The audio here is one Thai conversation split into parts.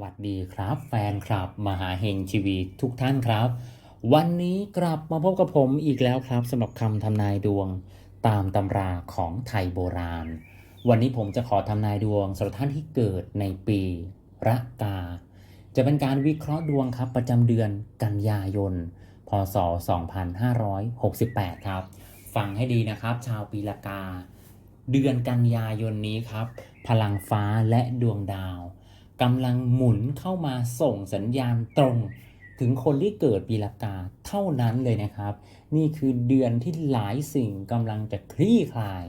วัสดีครับแฟนคลับ มหาเฮงทีวีทุกท่านครับ วันนี้กลับมาพบกับผมอีกแล้วครับสำหรับคำทำนายดวงตามตำราของไทยโบราณ วันนี้ผมจะขอทำนายดวงสำหรับท่านที่เกิดในปีระกา จะเป็นการวิเคราะห์ดวงครับประจำเดือนกันยายน พศ 2568 ครับ ฟังให้ดีนะครับ ชาวปีละกา เดือนกันยายนนี้ครับ พลังฟ้าและดวงดาว กำลังหมุนเข้ามาส่งสัญญาณตรง ถึงคนที่เกิดปีละกาเท่านั้นเลยนะครับ นี่คือเดือนที่หลายสิ่งกำลังจะคลี่คลาย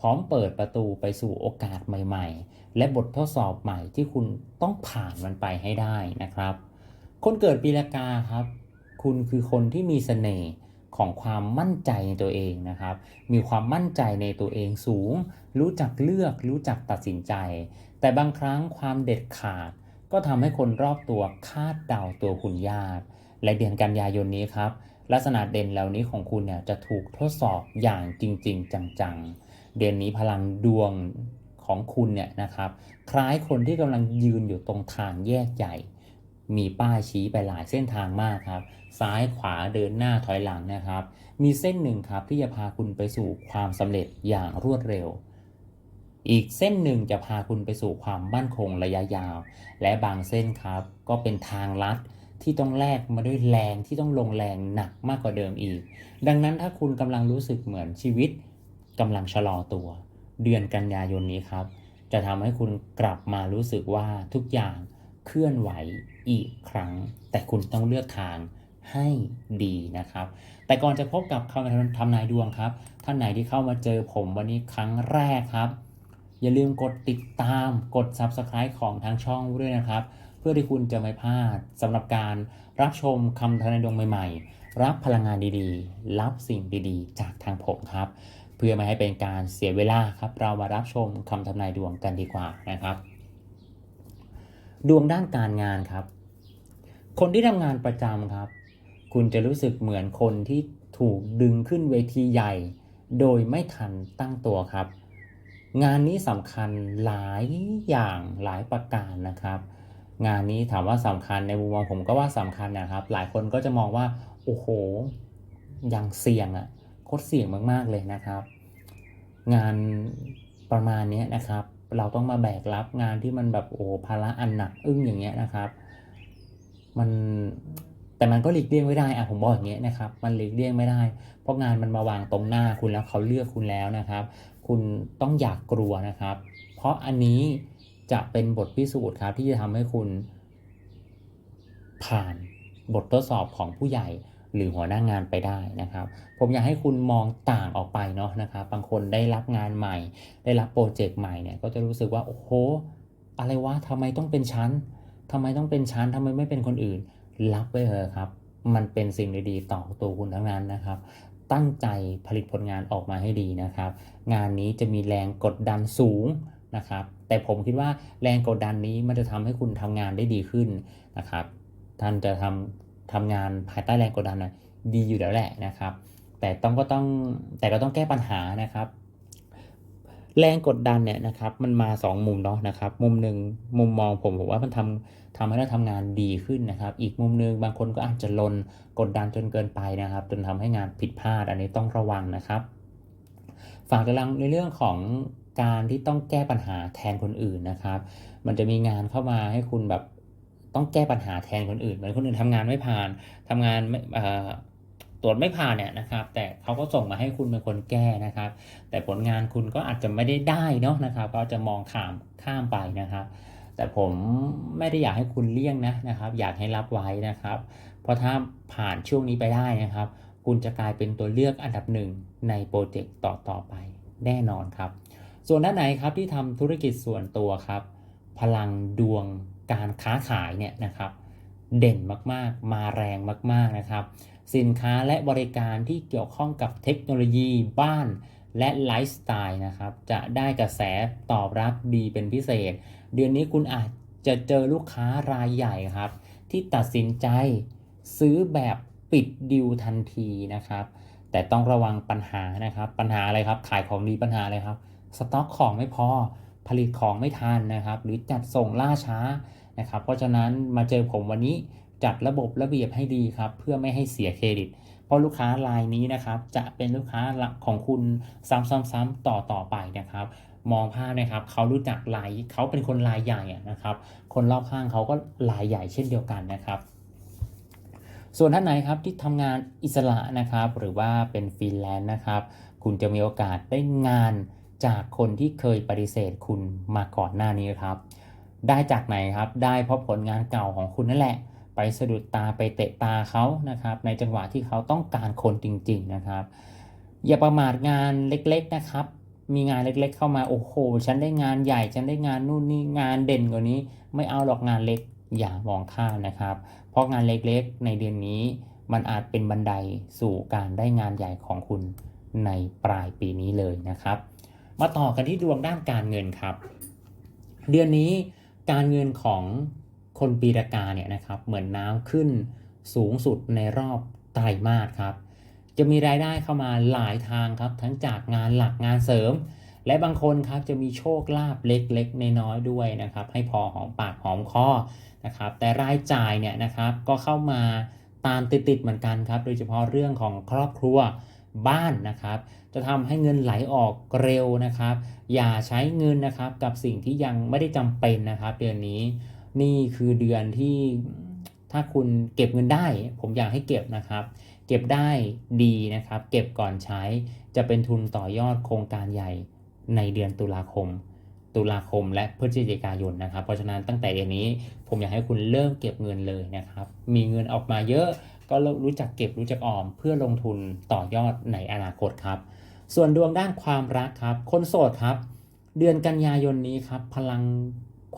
พร้อมเปิดประตูไปสู่โอกาสใหม่ๆ และบททดสอบใหม่ที่คุณต้องผ่านมันไปให้ได้นะครับ คนเกิดปีละกาครับ คุณคือคนที่มีเสน่ห์ของความมั่นใจในตัวเองนะครับ มีความมั่นใจในตัวเองสูง รู้จักเลือก รู้จักตัดสินใจ แต่บางครั้งความเด็ดขาดก็ทำให้คนรอบตัวคาดเดาตัวคุณยาก และเดือนกันยายนนี้ครับ ลักษณะเด่นเหล่านี้ของคุณเนี่ยจะถูกทดสอบอย่างจริง ๆ จังๆ เดือนนี้พลังดวงของคุณเนี่ยนะครับ คล้ายคนที่กำลังยืนอยู่ตรงทางแยกใหญ่ มีป้ายชี้ไปหลายเส้นทางมากครับ ซ้ายขวาเดินหน้าถอยหลังนะครับ มีเส้นหนึ่งครับที่จะพาคุณไปสู่ความสำเร็จอย่างรวดเร็ว อีกเส้นหนึ่งจะพาคุณไปสู่ความมั่นคงระยะยาว และบางเส้นครับ ก็เป็นทางลัดที่ต้องแลกมาด้วยแรงที่ต้องลงแรงหนักมากกว่าเดิมอีก ดังนั้นถ้าคุณกำลังรู้สึกเหมือนชีวิตกำลังชะลอตัว เดือนกันยายนนี้ครับ จะทำให้คุณกลับมารู้สึกว่าทุกอย่างเคลื่อนไหวอีกครั้ง แต่คุณต้องเลือกทางให้ดีนะครับ แต่ก่อนจะพบกับคำทำนายดวงครับ ท่านไหนที่เข้ามาเจอผมวันนี้ครั้งแรกครับ อย่าลืมกดติดตามกด Subscribe ของทางช่องด้วยนะครับ เพื่อที่คุณจะไม่พลาดสำหรับการรับชมคำทำนายดวงใหม่ ๆ รับพลังงานดีๆ รับสิ่งดีๆ จากทางผมครับ เพื่อไม่ให้เป็นการเสียเวลาครับ เรามารับชมคำทำนายดวงกันดีกว่านะครับ ดวงด้านการงานครับ คนที่ทำงานประจำครับ คุณจะรู้สึกเหมือนคนที่ถูกดึงขึ้นเวทีใหญ่ โดยไม่ทันตั้งตัวครับ งานนี้สำคัญหลายอย่างหลายประการนะครับ งานนี้ถามว่าสำคัญในมุมมองผมก็ว่าสำคัญนะครับ หลายคนก็จะมองว่าโอ้โหยังเสี่ยงอะโคตรเสี่ยงมากๆเลยนะครับ งานประมาณนี้นะครับ เราต้องมาแบกรับงานที่มันแบบโอ้ภาระอันหนักอึ้งอย่างเงี้ยนะครับ มัน แต่มันก็หลีกเลี่ยงไม่ได้อะผมบอกอย่างเงี้ยนะครับ มันหลีกเลี่ยงไม่ได้ เพราะงานมันมาวางตรงหน้าคุณแล้วเขาเลือกคุณแล้วนะครับ คุณต้องอยากกลัวนะครับ เพราะอันนี้จะเป็นบทพิสูจน์ครับที่จะทำให้คุณผ่านบททดสอบของผู้ใหญ่หรือหัวหน้างานไปได้นะครับ ผมอยากให้คุณมองต่างออกไปเนาะนะครับ บางคนได้รับงานใหม่ ได้รับโปรเจกต์ใหม่เนี่ยก็จะรู้สึกว่าโอ้โหอะไรวะทำไมต้องเป็นชั้นทำไมต้องเป็นชั้นทำไมไม่เป็นคนอื่น รับไปเถอะครับ มันเป็นสิ่งดีๆต่อตัวคุณทั้งนั้นนะครับ ตั้งใจผลิตผลงานออกมาให้ดีนะครับ งานนี้จะมีแรงกดดันสูงนะครับ แต่ผมคิดว่าแรงกดดันนี้มันจะทำให้คุณทำงานได้ดีขึ้นนะครับ ท่านจะทำทำงานภายใต้แรงกดดันนะดีอยู่แล้วแหละนะครับ แต่ต้องก็ต้องแต่ก็ต้องแก้ปัญหานะครับ แรงกดดันเนี่ยนะครับมันมา 2 มุมเนาะนะครับ มุมหนึ่งมุมมองผมผมว่ามันทำทำให้เราทำงานดีขึ้นนะครับ อีกมุมหนึ่งบางคนก็อาจจะลนกดดันจนเกินไปนะครับ จนทำให้งานผิดพลาดอันนี้ต้องระวังนะครับ ฝากกำลังในเรื่องของการที่ต้องแก้ปัญหาแทนคนอื่นนะครับ มันจะมีงานเข้ามาให้คุณแบบต้องแก้ปัญหาแทนคนอื่นเหมือนคนอื่นทำงานไม่ผ่านทำงานไม่ รวจไม่ผ่านเนี่ยนะครับ แต่เขาก็ส่งมาให้คุณเป็นคนแก้นะครับ แต่ผลงานคุณก็อาจจะไม่ได้ได้เนาะนะครับ ก็จะมองข้ามข้ามไปนะครับ แต่ผมไม่ได้อยากให้คุณเลี่ยงนะนะครับ อยากให้รับไว้นะครับ เพราะถ้าผ่านช่วงนี้ไปได้นะครับ คุณจะกลายเป็นตัวเลือกอันดับหนึ่งในโปรเจกต์ต่อต่อไปแน่นอนครับ ส่วนด้านไหนครับที่ทำธุรกิจส่วนตัวครับ พลังดวงการค้าขายเนี่ยนะครับ เด่นมากๆ มาแรงมากๆนะครับ สินค้าและบริการที่เกี่ยวข้องกับเทคโนโลยีบ้านและไลฟ์สไตล์นะครับ จะได้กระแสตอบรับดีเป็นพิเศษ เดือนนี้คุณอาจจะเจอลูกค้ารายใหญ่ครับ ที่ตัดสินใจซื้อแบบปิดดิวทันทีนะครับ แต่ต้องระวังปัญหานะครับ ปัญหาอะไรครับ ขายของดีปัญหาอะไรครับ สต็อกของไม่พอผลิตของไม่ทันนะครับ หรือจัดส่งล่าช้านะครับ เพราะฉะนั้นมาเจอผมวันนี้ จัดระบบระเบียบให้ดีครับ เพื่อไม่ให้เสียเครดิต เพราะลูกค้ารายนี้นะครับ จะเป็นลูกค้าหลักของคุณซ้ำๆๆต่อต่อๆไปนะครับ มองภาพนะครับเขารู้จักรายเขาเป็นคนรายใหญ่นะครับ คนรอบข้างเขาก็รายใหญ่เช่นเดียวกันนะครับส่วนท่านไหนครับที่ทำงานอิสระนะครับ หรือว่าเป็นฟรีแลนซ์นะครับ คุณจะมีโอกาสได้งานจากคนที่เคยปฏิเสธคุณมาก่อนหน้านี้ครับ ได้จากไหนครับ ได้เพราะผลงานเก่าของคุณนั่นแหละ ไปสะดุดตาไปเตะตาเขานะครับ ในจังหวะที่เขาต้องการคนจริง ๆนะครับ อย่าประมาทงานเล็กๆนะครับ มีงานเล็กๆ เข้ามาโอ้โห ฉันได้งานใหญ่ฉันได้งานนู่นนี่งานเด่นกว่านี้ ไม่เอาหรอกงานเล็กอย่ามองข้ามนะครับ เพราะงานเล็กๆ ในเดือนนี้มันอาจเป็นบันไดสู่การได้งานใหญ่ของคุณในปลายปีนี้เลยนะครับ มาต่อกันที่ดวงด้านการเงินครับ เดือนนี้การเงินของ คนปีรากาเนี่ยนะครับเหมือนน้ำขึ้นสูงสุดในรอบไตรมาสครับ จะมีรายได้เข้ามาหลายทางครับ ทั้งจากงานหลักงานเสริม และบางคนครับจะมีโชคลาภเล็กๆน้อยๆด้วยนะครับ ให้พอหอมปากหอมคอนะครับ แต่รายจ่ายเนี่ยนะครับก็เข้ามาตามติดๆเหมือนกันครับ โดยเฉพาะเรื่องของครอบครัวบ้านนะครับ จะทำให้เงินไหลออกเร็วนะครับ อย่าใช้เงินนะครับกับสิ่งที่ยังไม่ได้จำเป็นนะครับ เดือนนี้ นี่คือเดือนที่ถ้าคุณเก็บเงินได้ ผมอยากให้เก็บนะครับ เก็บได้ดีนะครับ เก็บก่อนใช้จะเป็นทุนต่อยอดโครงการใหญ่ในเดือนตุลาคม ตุลาคมและพฤศจิกายนนะครับ เพราะฉะนั้นตั้งแต่เดือนนี้ผมอยากให้คุณเริ่มเก็บเงินเลยนะครับ มีเงินออกมาเยอะก็รู้จักเก็บรู้จักออม เพื่อลงทุนต่อยอดในอนาคตครับ ส่วนดวงด้านความรักครับ คนโสดครับ เดือนกันยายนนี้ครับ พลัง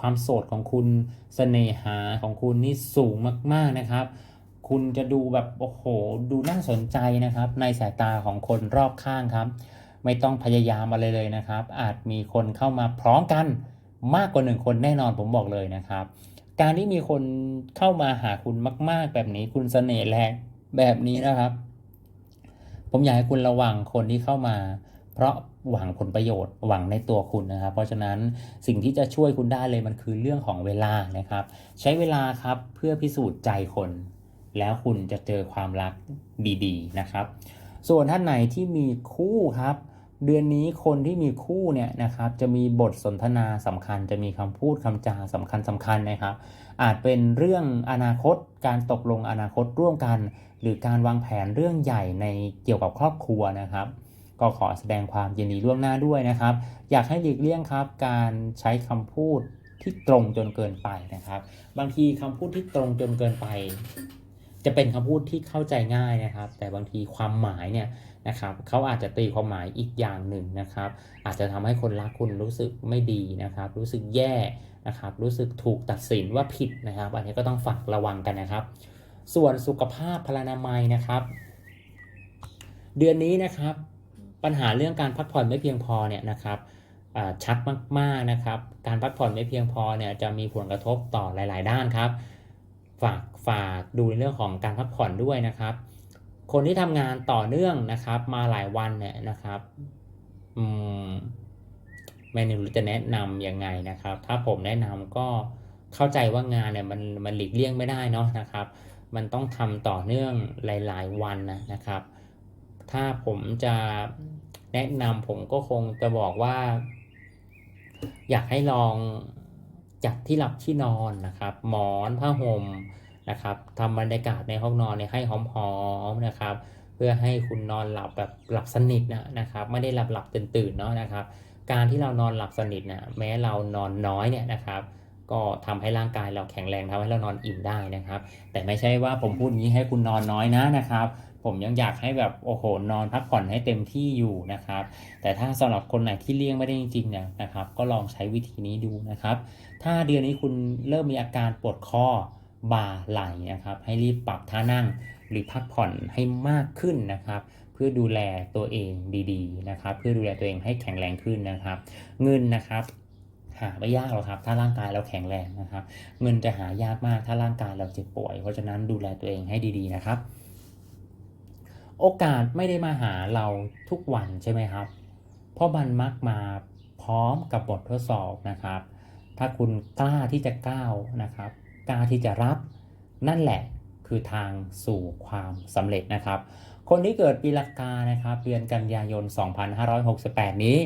ความโสดของคุณเสน่หาของคุณนี่สูงมาก ๆนะครับ คุณจะดูแบบโอ้โห ดูน่าสนใจนะครับ ในสายตาของคนรอบข้างครับ ไม่ต้องพยายามอะไรเลยนะครับ อาจมีคนเข้ามาพร้อมกันมากกว่าหนึ่งคนแน่นอนผมบอกเลยนะครับ การที่มีคนเข้ามาหาคุณมาก ๆ แบบนี้คุณเสน่ห์แรงแบบนี้นะครับ ผมอยากให้คุณระวังคนที่เข้ามา เพราะหวังผลประโยชน์หวังในตัวคุณนะครับ เพราะฉะนั้นสิ่งที่จะช่วยคุณได้เลยมันคือเรื่องของเวลานะครับ ใช้เวลาครับเพื่อพิสูจน์ใจคน แล้วคุณจะเจอความรักดีๆนะครับ ส่วนท่านไหนที่มีคู่ครับ เดือนนี้คนที่มีคู่เนี่ยนะครับจะมีบทสนทนาสำคัญ จะมีคำพูดคำจาสำคัญสำคัญนะครับ อาจเป็นเรื่องอนาคตการตกลงอนาคตร่วมกัน หรือการวางแผนเรื่องใหญ่ในเกี่ยวกับครอบครัวนะครับ ก็ขอแสดงความยินดีล่วงหน้าด้วยนะครับ อยากให้หลีกเลี่ยงครับ การใช้คำพูดที่ตรงจนเกินไปนะครับ บางทีคำพูดที่ตรงจนเกินไป จะเป็นคำพูดที่เข้าใจง่ายนะครับ แต่บางทีความหมายเนี่ยนะครับเขาอาจจะตีความหมายอีกอย่างหนึ่งนะครับ อาจจะทำให้คนรักคุณรู้สึกไม่ดีนะครับ รู้สึกแย่นะครับ รู้สึกถูกตัดสินว่าผิดนะครับ อันนี้ก็ต้องฝากระวังกันนะครับ ส่วนสุขภาพพลานามัยนะครับ เดือนนี้นะครับ ปัญหาเรื่องการพักผ่อนไม่เพียงพอเนี่ยนะครับชัดมากๆนะครับ การพักผ่อนไม่เพียงพอเนี่ยจะมีผลกระทบต่อหลาย ๆ ด้านครับ ฝากฝากดูในเรื่องของการพักผ่อนด้วยนะครับ คนที่ทำงานต่อเนื่องนะครับ มาหลายวันเนี่ยนะครับอืมไม่รู้จะแนะนำยังไงนะครับ ถ้าผมแนะนำก็เข้าใจว่างานเนี่ยมันมันหลีกเลี่ยงไม่ได้เนาะนะครับ มันต้องทำต่อเนื่องหลาย ๆ วันนะนะครับ ถ้าผมจะแนะนำผมก็คงจะบอกว่า อยากให้ลองจัดที่หลับที่นอนนะครับ หมอนผ้าห่มนะครับทำบรรยากาศในห้องนอนเนี่ยให้หอมๆนะครับ เพื่อให้คุณนอนหลับแบบหลับสนิทนะนะครับ ไม่ได้หลับหลับตื่นตื่นเนาะนะครับ การที่เรานอนหลับสนิทนะแม้เรานอนน้อยเนี่ยนะครับ ก็ทำให้ร่างกายเราแข็งแรงทำให้เรานอนอิ่มได้นะครับ แต่ไม่ใช่ว่าผมพูดอย่างนี้ให้คุณนอนน้อยนะนะครับ ผมยังอยากให้แบบโอ้โหนอนพักผ่อนให้เต็มที่อยู่นะครับ แต่ถ้าสำหรับคนไหนที่เลี่ยงไม่ได้จริงๆเนี่ยนะครับ ก็ลองใช้วิธีนี้ดูนะครับ ถ้าเดือนนี้คุณเริ่มมีอาการปวดข้อบ่าไหล่นะครับ ให้รีบปรับท่านั่งหรือพักผ่อนให้มากขึ้นนะครับ เพื่อดูแลตัวเองดีๆนะครับ เพื่อดูแลตัวเองให้แข็งแรงขึ้นนะครับ เงินนะครับหาไม่ยากหรอกครับ ถ้าร่างกายเราแข็งแรงนะครับ เงินจะหายากมากถ้าร่างกายเราเจ็บป่วย เพราะฉะนั้นดูแลตัวเองให้ดีๆนะครับ โอกาสไม่ได้มาหาเราทุกวันใช่ไหมครับ เพราะมันมักมาพร้อมกับบททดสอบนะครับ ถ้าคุณกล้าที่จะก้าวนะครับ กล้าที่จะรับนั่นแหละคือทางสู่ความสำเร็จนะครับ คนที่เกิดปีละกานะครับ เดือนกันยายน 2568 นี้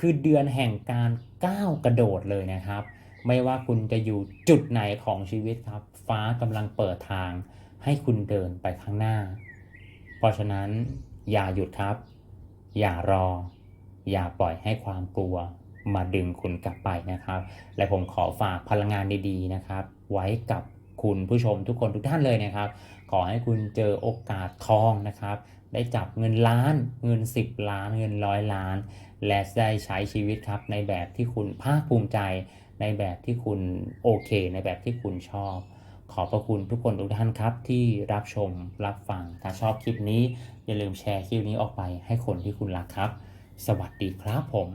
คือเดือนแห่งการก้าวกระโดดเลยนะครับ ไม่ว่าคุณจะอยู่จุดไหนของชีวิตครับ ฟ้ากำลังเปิดทางให้คุณเดินไปข้างหน้า เพราะฉะนั้นอย่าหยุดครับ อย่ารอ อย่าปล่อยให้ความกลัวมาดึงคุณกลับไปนะครับ และผมขอฝากพลังงานดีๆนะครับ ไว้กับคุณผู้ชมทุกคนทุกท่านเลยนะครับ ขอให้คุณเจอโอกาสทองนะครับ ได้จับเงินล้านเงิน 10 ล้านเงินร้อยล้าน และได้ใช้ชีวิตครับในแบบที่คุณภาคภูมิใจ ในแบบที่คุณโอเค ในแบบที่คุณชอบ ขอบพระคุณทุกคนทุกท่านครับ ที่รับชมรับฟัง ถ้าชอบคลิปนี้ อย่าลืมแชร์คลิปนี้ออกไปให้คนที่คุณรักครับ สวัสดีครับผม